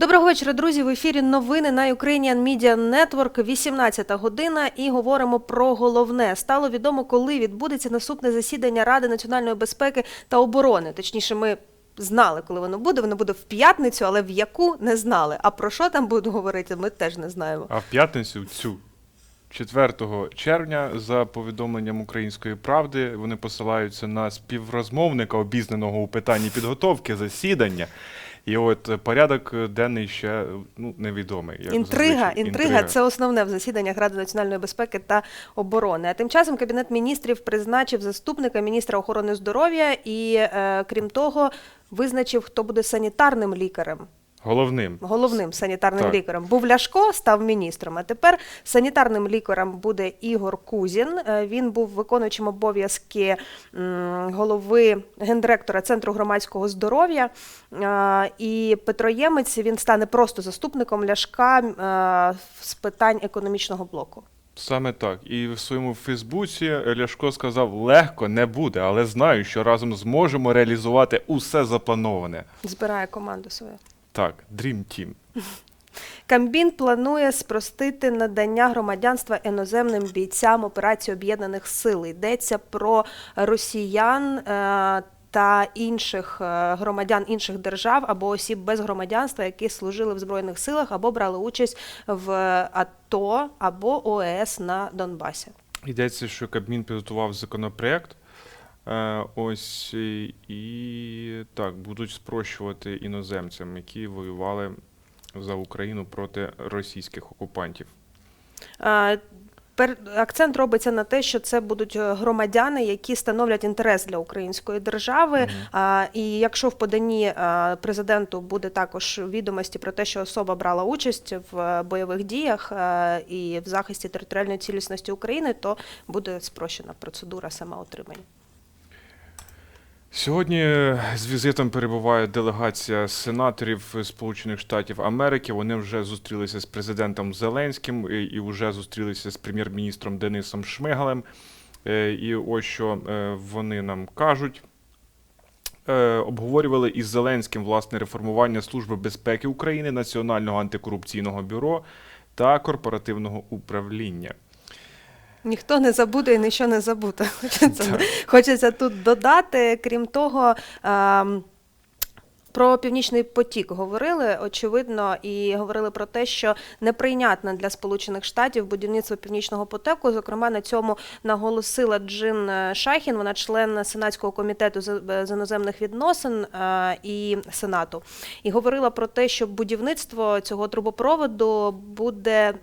Доброго вечора, друзі. В ефірі новини на Ukrainian Media Network, 18 година, і говоримо про головне. Стало відомо, коли відбудеться наступне засідання Ради національної безпеки та оборони. Точніше, ми знали, коли воно буде. Воно буде в п'ятницю, але в яку не знали. А про що там будуть говорити, ми теж не знаємо. А в п'ятницю цю 4 червня, за повідомленням Української правди, вони посилаються на співрозмовника, обізнаного у питанні підготовки засідання. І от е, порядок е, денний ще ну, невідомий. як Інтрига, інтрига, інтрига це основне в засіданнях Ради національної безпеки та оборони. А тим часом Кабінет міністрів призначив заступника міністра охорони здоров'я і, е, крім того, визначив, хто буде санітарним лікарем. Головним. Головним санітарним Так. лікарем був Ляшко, став міністром. А тепер санітарним лікарем буде Ігор Кузін. Е, Він був виконуючим обов'язки голови гендиректора Центру громадського здоров'я. Е, І Петро Ємець він стане просто заступником Ляшка е, з питань економічного блоку. Саме так. І в своєму Фейсбуці Ляшко сказав: легко не буде, але знаю, що разом зможемо реалізувати усе заплановане. Збирає команду свою. Так, Dream Team. Камбін планує спростити надання громадянства іноземним бійцям операції об'єднаних сил. Йдеться про росіян. е, Та інших е, громадян інших держав або осіб без громадянства, які служили в збройних силах або брали участь в АТО або ОЕС на Донбасі. Йдеться, що Кабмін підготував законопроект. Е, ось і, і так, будуть спрощувати іноземцям, які воювали за Україну проти російських окупантів. Е, пер- Акцент робиться на те, що це будуть е, громадяни, які становлять інтерес для української держави. А, І якщо в поданні е, президенту буде також відомості про те, що особа брала участь в е, бойових діях е, і в захисті територіальної цілісності України, то буде спрощена процедура саме отримання. Сьогодні е, з візитом перебуває делегація сенаторів Сполучених Штатів Америки. Вони вже зустрілися з президентом Зеленським і- вже зустрілися з прем'єр-міністром Денисом Шмигалем. Е, І ось що е, вони нам кажуть. Обговорювали із Зеленським власне реформування Служби безпеки України, Національного антикорупційного бюро та корпоративного управління. Ніхто не забуде і нічого не забуде. Хочеться, хочеться тут додати. Крім того, ем, про північний потік говорили очевидно, і говорили про те, що неприйнятне для Сполучених Штатів будівництво північного потоку. Зокрема, на цьому наголосила Джин е, Шахін. Вона член сенатського комітету з з іноземних відносин е, і сенату. І говорила про те, що будівництво цього трубопроводу буде е,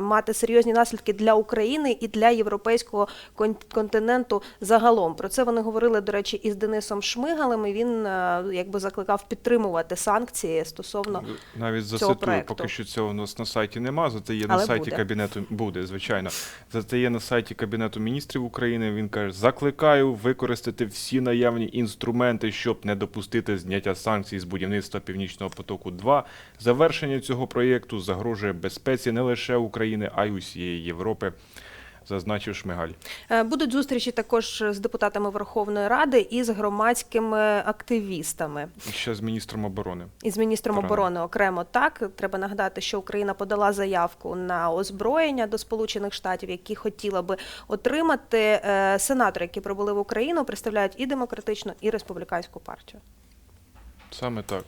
мати серйозні наслідки для України і для європейського кон- континенту загалом. Про це вони говорили, до речі, із Денисом Шмигалем. І він е, якби закликав підтримувати санкції стосовно Навіть цього зацитую, проекту. поки що цього у нас на сайті нема, зате є Але на сайті буде. Кабінету буде, звичайно. Зате є на сайті Кабінету міністрів України. Він каже: закликаю використати всі наявні інструменти, щоб не допустити зняття санкцій з будівництва Північного потоку. 2 завершення цього проєкту загрожує безпеці не лише України, а й усієї Європи. Зазначив Шмигаль. Е, Будуть зустрічі також з депутатами Верховної Ради і з громадськими активістами. І ще з міністром оборони. І з міністром Правильно. оборони окремо так треба нагадати, що Україна подала заявку на озброєння до Сполучених Штатів, які хотіла би отримати. Е, Сенатори, які прибули в Україну, представляють і демократичну, і республіканську партію. Саме так.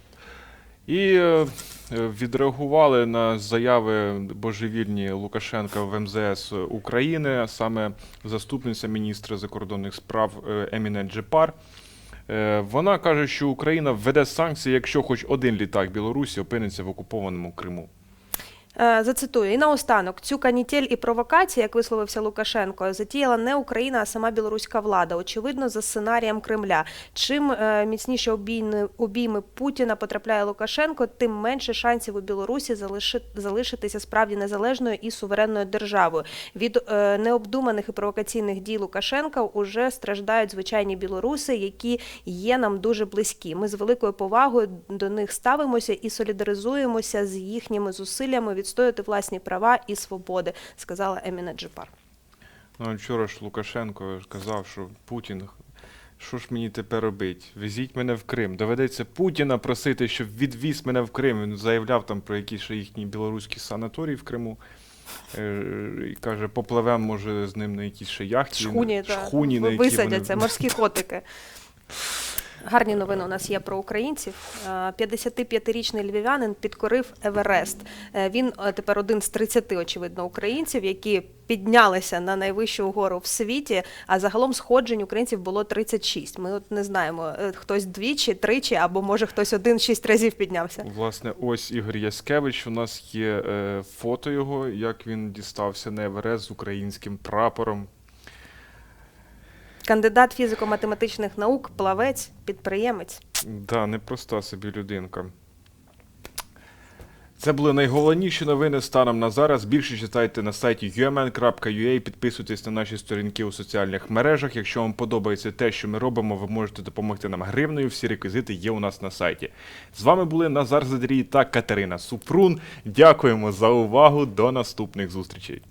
І е, відреагували на заяви божевільні Лукашенка в МЗС України, саме заступниця міністра закордонних справ е, Еміне Джепар. Е, Вона каже, що Україна введе санкції, якщо хоч один літак Білорусі опиниться в окупованому Криму. Е, Зацитую, і наостанок цю канітель і провокації, як висловився Лукашенко, затіяла не Україна, а сама білоруська влада. Очевидно, за сценарієм Кремля. Чим е, міцніше обійни, обійми Путіна потрапляє Лукашенко, тим менше шансів у Білорусі залиши, залишитися справді незалежною і суверенною державою. Від е, необдуманих і провокаційних дій Лукашенка уже страждають звичайні білоруси, які є нам дуже близькі. Ми з великою повагою до них ставимося і солідаризуємося з їхніми зусиллями відстояти власні права і свободи, сказала Еміна Джипар. Ну, вчора ж Лукашенко сказав, що Путін Що ж мені тепер робити? Везіть мене в Крим. Доведеться Путіна просити, щоб відвіз мене в Крим. Він заявляв там про якісь ще їхні білоруські санаторії в Криму. Е, і каже, попливемо, може, з ним на якісь ще яхті. Шхуні, шхуні на які висадяться, вони... морські котики. Гарні новини у нас є про українців. Е, 55-річний львів'янин підкорив Еверест. Е, Він е, тепер один з 30, очевидно, українців, які піднялися на найвищу гору в світі. А загалом сходжень українців було 36. Ми от не знаємо, е, хтось двічі, тричі, або може хтось один шість разів піднявся. Власне, ось Ігор Яскевич. У нас є е, фото його, як він дістався на Еверест з українським прапором. Кандидат фізико-математичних наук, плавець, підприємець. Да, непроста собі людинка. Це були найголовніші новини станом на зараз. Більше читайте на сайті umn.ua, підписуйтесь на наші сторінки у соціальних мережах. Якщо вам подобається те, що ми робимо, ви можете допомогти нам гривнею. Всі реквізити є у нас на сайті. З вами були Назар Задрій та Катерина Супрун. Дякуємо за увагу. До наступних зустрічей.